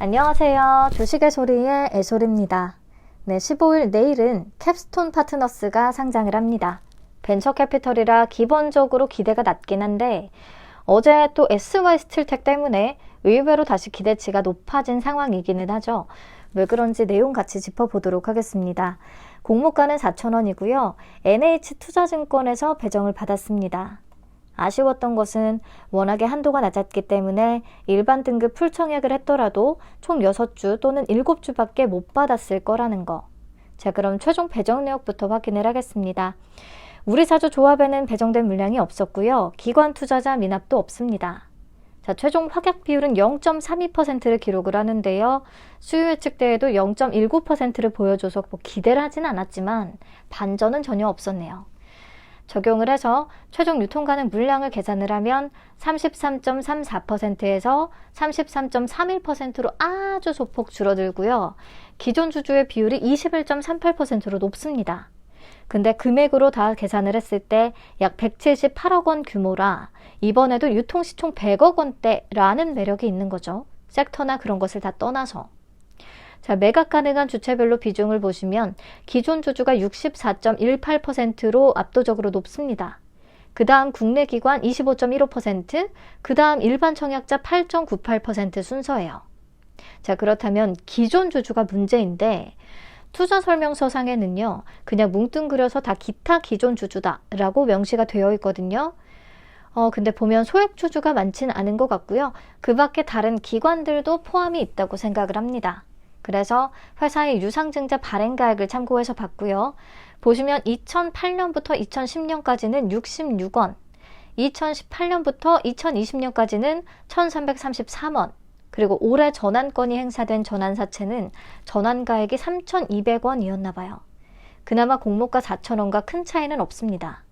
안녕하세요. 주식의 소리의 애솔입니다. 네, 15일 내일은 캡스톤 파트너스가 상장을 합니다. 벤처 캐피털이라 기본적으로 기대가 낮긴 한데 어제 또 SY 스틸텍 때문에 의외로 다시 기대치가 높아진 상황이기는 하죠. 왜 그런지 내용 같이 짚어보도록 하겠습니다. 공모가는 4,000원이고요. NH투자증권에서 배정을 받았습니다. 아쉬웠던 것은 워낙에 한도가 낮았기 때문에 일반 등급 풀청약을 했더라도 총 6주 또는 7주밖에 못 받았을 거라는 거. 자, 그럼 최종 배정 내역부터 확인을 하겠습니다. 우리 사주 조합에는 배정된 물량이 없었고요. 기관 투자자 미납도 없습니다. 자, 최종 확약 비율은 0.32%를 기록을 하는데요. 수요 예측 대에도 0.19%를 보여줘서 뭐 기대를 하진 않았지만 반전은 전혀 없었네요. 적용을 해서 최종 유통가능 물량을 계산을 하면 33.34%에서 33.31%로 아주 소폭 줄어들고요. 기존 주주의 비율이 21.38%로 높습니다. 근데 금액으로 다 계산을 했을 때 약 178억 원 규모라 이번에도 유통시 총 100억 원대라는 매력이 있는 거죠. 섹터나 그런 것을 다 떠나서. 자, 매각 가능한 주체별로 비중을 보시면 기존 주주가 64.18%로 압도적으로 높습니다. 그 다음 국내 기관 25.15%, 그 다음 일반 청약자 8.98% 순서예요. 자, 그렇다면 기존 주주가 문제인데 투자 설명서 상에는요, 그냥 뭉뚱그려서 다 기타 기존 주주다라고 명시가 되어 있거든요. 어, 근데 보면 소액 주주가 많지는 않은 것 같고요. 그 밖에 다른 기관들도 포함이 있다고 생각을 합니다. 그래서 회사의 유상증자 발행가액을 참고해서 봤고요. 보시면 2008년부터 2010년까지는 66원, 2018년부터 2020년까지는 1333원, 그리고 올해 전환권이 행사된 전환사채는 전환가액이 3,200원이었나 봐요. 그나마 공모가 4,000원과 큰 차이는 없습니다.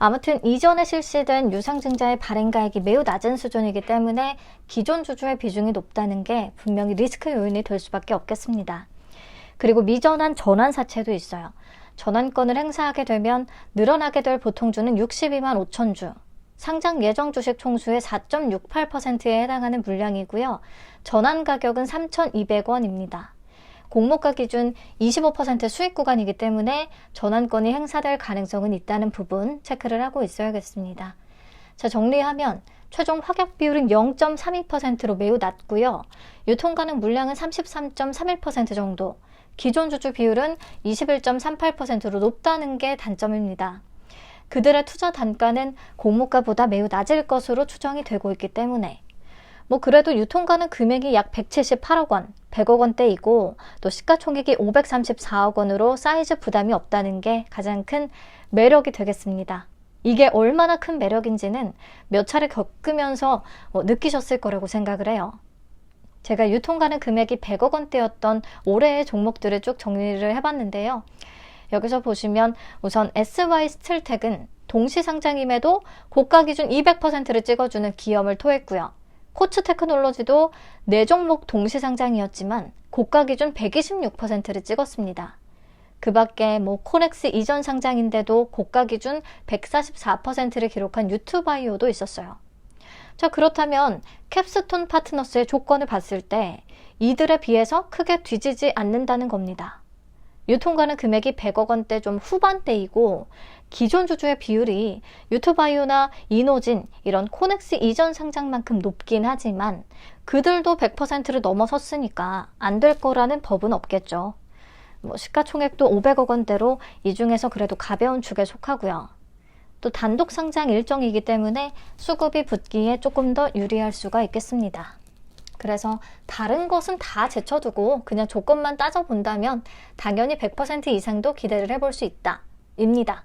아무튼 이전에 실시된 유상증자의 발행가액이 매우 낮은 수준이기 때문에 기존 주주의 비중이 높다는 게 분명히 리스크 요인이 될 수밖에 없겠습니다. 그리고 미전환 전환 사채도 있어요. 전환권을 행사하게 되면 늘어나게 될 보통주는 62만 5천 주, 상장 예정 주식 총수의 4.68%에 해당하는 물량이고요. 전환 가격은 3,200원입니다. 공모가 기준 25% 수익 구간이기 때문에 전환권이 행사될 가능성은 있다는 부분 체크를 하고 있어야겠습니다. 자, 정리하면 최종 확약 비율은 0.32%로 매우 낮고요. 유통 가능 물량은 33.31% 정도, 기존 주주 비율은 21.38%로 높다는 게 단점입니다. 그들의 투자 단가는 공모가보다 매우 낮을 것으로 추정이 되고 있기 때문에 뭐 그래도 유통가는 금액이 약 178억 원, 100억 원대이고 또 시가총액이 534억 원으로 사이즈 부담이 없다는 게 가장 큰 매력이 되겠습니다. 이게 얼마나 큰 매력인지는 몇 차례 겪으면서 뭐 느끼셨을 거라고 생각을 해요. 제가 유통 가는 금액이 100억 원대였던 올해의 종목들을 쭉 정리를 해봤는데요. 여기서 보시면 우선 SY 스틸텍은 동시 상장임에도 고가 기준 200%를 찍어주는 기염을 토했고요. 코츠 테크놀로지도 네 종목 동시 상장이었지만 고가 기준 126%를 찍었습니다. 그 밖에 뭐 코넥스 이전 상장인데도 고가 기준 144%를 기록한 유튜바이오도 있었어요. 자, 그렇다면 캡스톤 파트너스의 조건을 봤을 때 이들에 비해서 크게 뒤지지 않는다는 겁니다. 유통가는 금액이 100억 원대 좀 후반대이고 기존 주주의 비율이 유튜바이오나 이노진 이런 코넥스 이전 상장만큼 높긴 하지만 그들도 100%를 넘어섰으니까 안 될 거라는 법은 없겠죠. 뭐 시가총액도 500억 원대로 이 중에서 그래도 가벼운 축에 속하고요. 또 단독 상장 일정이기 때문에 수급이 붙기에 조금 더 유리할 수가 있겠습니다. 그래서 다른 것은 다 제쳐두고 그냥 조건만 따져본다면 당연히 100% 이상도 기대를 해볼 수 있다. 입니다.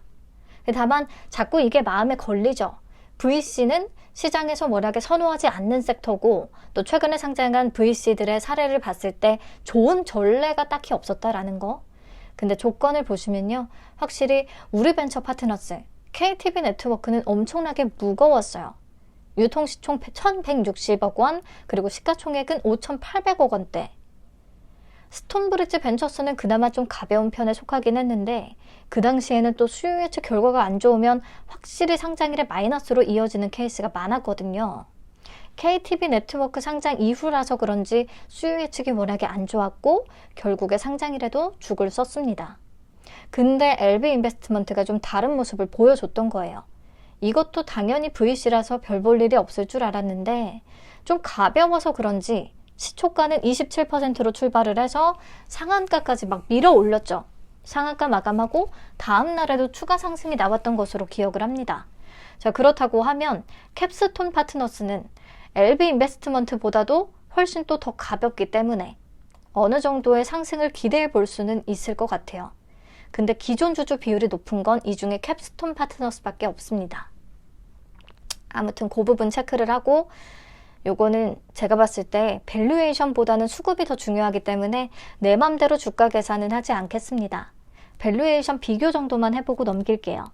다만 자꾸 이게 마음에 걸리죠. VC는 시장에서 워낙에 선호하지 않는 섹터고 또 최근에 상장한 VC들의 사례를 봤을 때 좋은 전례가 딱히 없었다라는 거. 근데 조건을 보시면요. 확실히 우리 벤처 파트너스, KTB 네트워크는 엄청나게 무거웠어요. 유통시총 1,160억 원, 그리고 시가총액은 5,800억 원대. 스톤브리지 벤처스는 그나마 좀 가벼운 편에 속하긴 했는데 그 당시에는 또 수요 예측 결과가 안 좋으면 확실히 상장일에 마이너스로 이어지는 케이스가 많았거든요. KTB 네트워크 상장 이후라서 그런지 수요 예측이 워낙에 안 좋았고 결국에 상장이라도 죽을 썼습니다. 근데 LB 인베스트먼트가 좀 다른 모습을 보여줬던 거예요. 이것도 당연히 VC라서 별 볼 일이 없을 줄 알았는데 좀 가벼워서 그런지 시초가는 27%로 출발을 해서 상한가까지 막 밀어 올렸죠. 상한가 마감하고 다음 날에도 추가 상승이 나왔던 것으로 기억을 합니다. 자, 그렇다고 하면 캡스톤 파트너스는 LB 인베스트먼트보다도 훨씬 또 더 가볍기 때문에 어느 정도의 상승을 기대해 볼 수는 있을 것 같아요. 근데 기존 주주 비율이 높은 건 이 중에 캡스톤 파트너스밖에 없습니다. 아무튼 그 부분 체크를 하고 요거는 제가 봤을 때 밸류에이션보다는 수급이 더 중요하기 때문에 내 맘대로 주가 계산은 하지 않겠습니다. 밸류에이션 비교 정도만 해보고 넘길게요.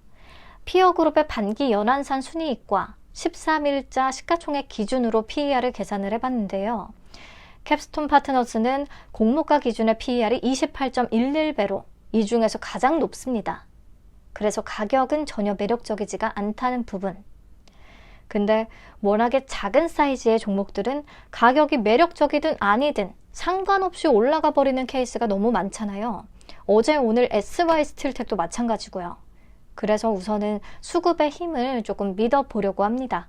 피어그룹의 반기 연한산 순이익과 13일자 시가총액 기준으로 PER을 계산을 해봤는데요. 캡스톤 파트너스는 공모가 기준의 PER이 28.11배로 이 중에서 가장 높습니다. 그래서 가격은 전혀 매력적이지가 않다는 부분. 근데 워낙에 작은 사이즈의 종목들은 가격이 매력적이든 아니든 상관없이 올라가 버리는 케이스가 너무 많잖아요. 어제 오늘 SY 스틸텍도 마찬가지고요. 그래서 우선은 수급의 힘을 조금 믿어보려고 합니다.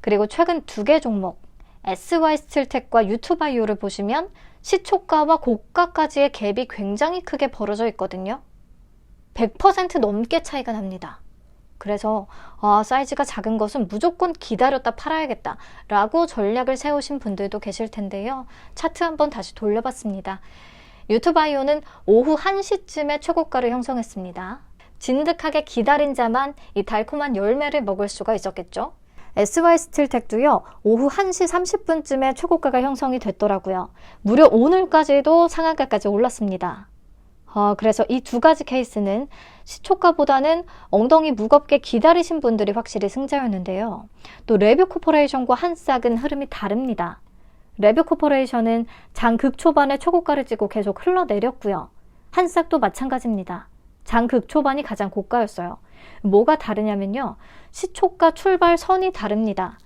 그리고 최근 두 개 종목 SY 스틸텍과 유투바이오를 보시면 시초가와 고가까지의 갭이 굉장히 크게 벌어져 있거든요. 100% 넘게 차이가 납니다. 그래서 아, 사이즈가 작은 것은 무조건 기다렸다 팔아야겠다 라고 전략을 세우신 분들도 계실 텐데요. 차트 한번 다시 돌려봤습니다. 유튜바이오는 오후 1시쯤에 최고가를 형성했습니다. 진득하게 기다린 자만 이 달콤한 열매를 먹을 수가 있었겠죠. SY 스틸텍도요, 오후 1시 30분쯤에 최고가가 형성이 됐더라고요. 무려 오늘까지도 상한가까지 올랐습니다. 어, 그래서 이 두 가지 케이스는 시초가보다는 엉덩이 무겁게 기다리신 분들이 확실히 승자였는데요. 또 레뷰 코퍼레이션과 한싹은 흐름이 다릅니다. 레뷰 코퍼레이션은 장 극 초반에 초고가를 찍고 계속 흘러내렸고요. 한싹도 마찬가지입니다. 장 극 초반이 가장 고가였어요. 뭐가 다르냐면요. 시초가 출발 선이 다릅니다.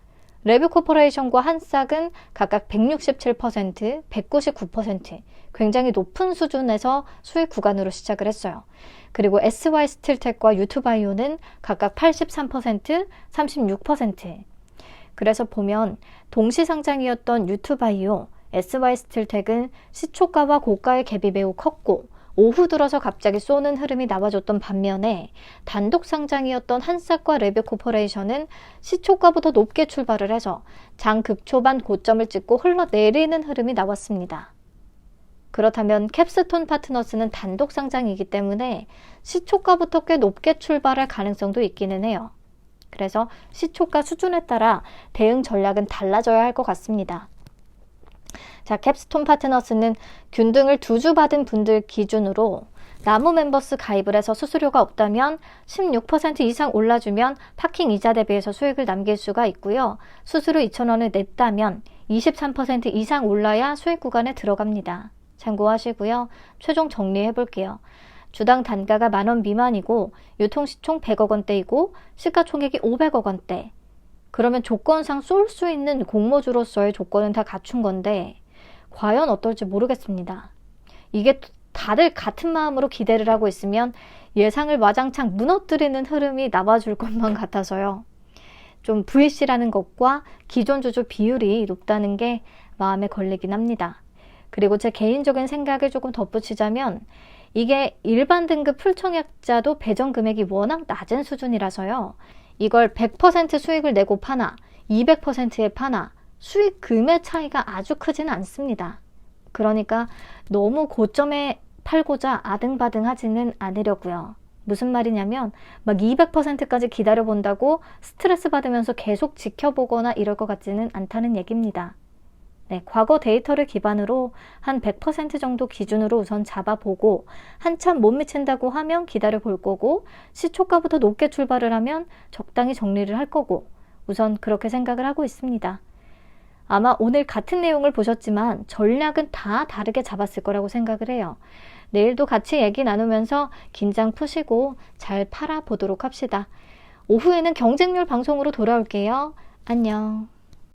레뷰 코퍼레이션과 한싹은 각각 167%, 199% 굉장히 높은 수준에서 수익 구간으로 시작을 했어요. 그리고 SY 스틸텍과 유투바이오는 각각 83%, 36%. 그래서 보면 동시 상장이었던 유투바이오, SY 스틸텍은 시초가와 고가의 갭이 매우 컸고 오후 들어서 갑자기 쏘는 흐름이 나와줬던 반면에 단독 상장이었던 한싹과 레뷰 코퍼레이션은 시초가보다 높게 출발을 해서 장 극초반 고점을 찍고 흘러내리는 흐름이 나왔습니다. 그렇다면 캡스톤 파트너스는 단독 상장이기 때문에 시초가부터 꽤 높게 출발할 가능성도 있기는 해요. 그래서 시초가 수준에 따라 대응 전략은 달라져야 할 것 같습니다. 자, 캡스톤 파트너스는 균등을 두 주 받은 분들 기준으로 나무 멤버스 가입을 해서 수수료가 없다면 16% 이상 올라주면 파킹 이자 대비해서 수익을 남길 수가 있고요. 수수료 2,000원을 냈다면 23% 이상 올라야 수익 구간에 들어갑니다. 참고하시고요. 최종 정리해 볼게요. 주당 단가가 만원 미만이고 유통시 총 100억 원대이고 시가총액이 500억 원대. 그러면 조건상 쏠 수 있는 공모주로서의 조건은 다 갖춘 건데 과연 어떨지 모르겠습니다. 이게 다들 같은 마음으로 기대를 하고 있으면 예상을 와장창 무너뜨리는 흐름이 나와줄 것만 같아서요. 좀 VC라는 것과 기존 주주 비율이 높다는 게 마음에 걸리긴 합니다. 그리고 제 개인적인 생각을 조금 덧붙이자면 이게 일반 등급 풀청약자도 배정 금액이 워낙 낮은 수준이라서요. 이걸 100% 수익을 내고 파나 200%에 파나 수익 금의 차이가 아주 크지는 않습니다. 그러니까 너무 고점에 팔고자 아등바등 하지는 않으려고요. 무슨 말이냐면 막 200%까지 기다려 본다고 스트레스 받으면서 계속 지켜보거나 이럴 것 같지는 않다는 얘기입니다. 네, 과거 데이터를 기반으로 한 100% 정도 기준으로 우선 잡아보고 한참 못 미친다고 하면 기다려 볼 거고 시초가부터 높게 출발을 하면 적당히 정리를 할 거고 우선 그렇게 생각을 하고 있습니다. 아마 오늘 같은 내용을 보셨지만 전략은 다 다르게 잡았을 거라고 생각을 해요. 내일도 같이 얘기 나누면서 긴장 푸시고 잘 팔아보도록 합시다. 오후에는 경쟁률 방송으로 돌아올게요. 안녕.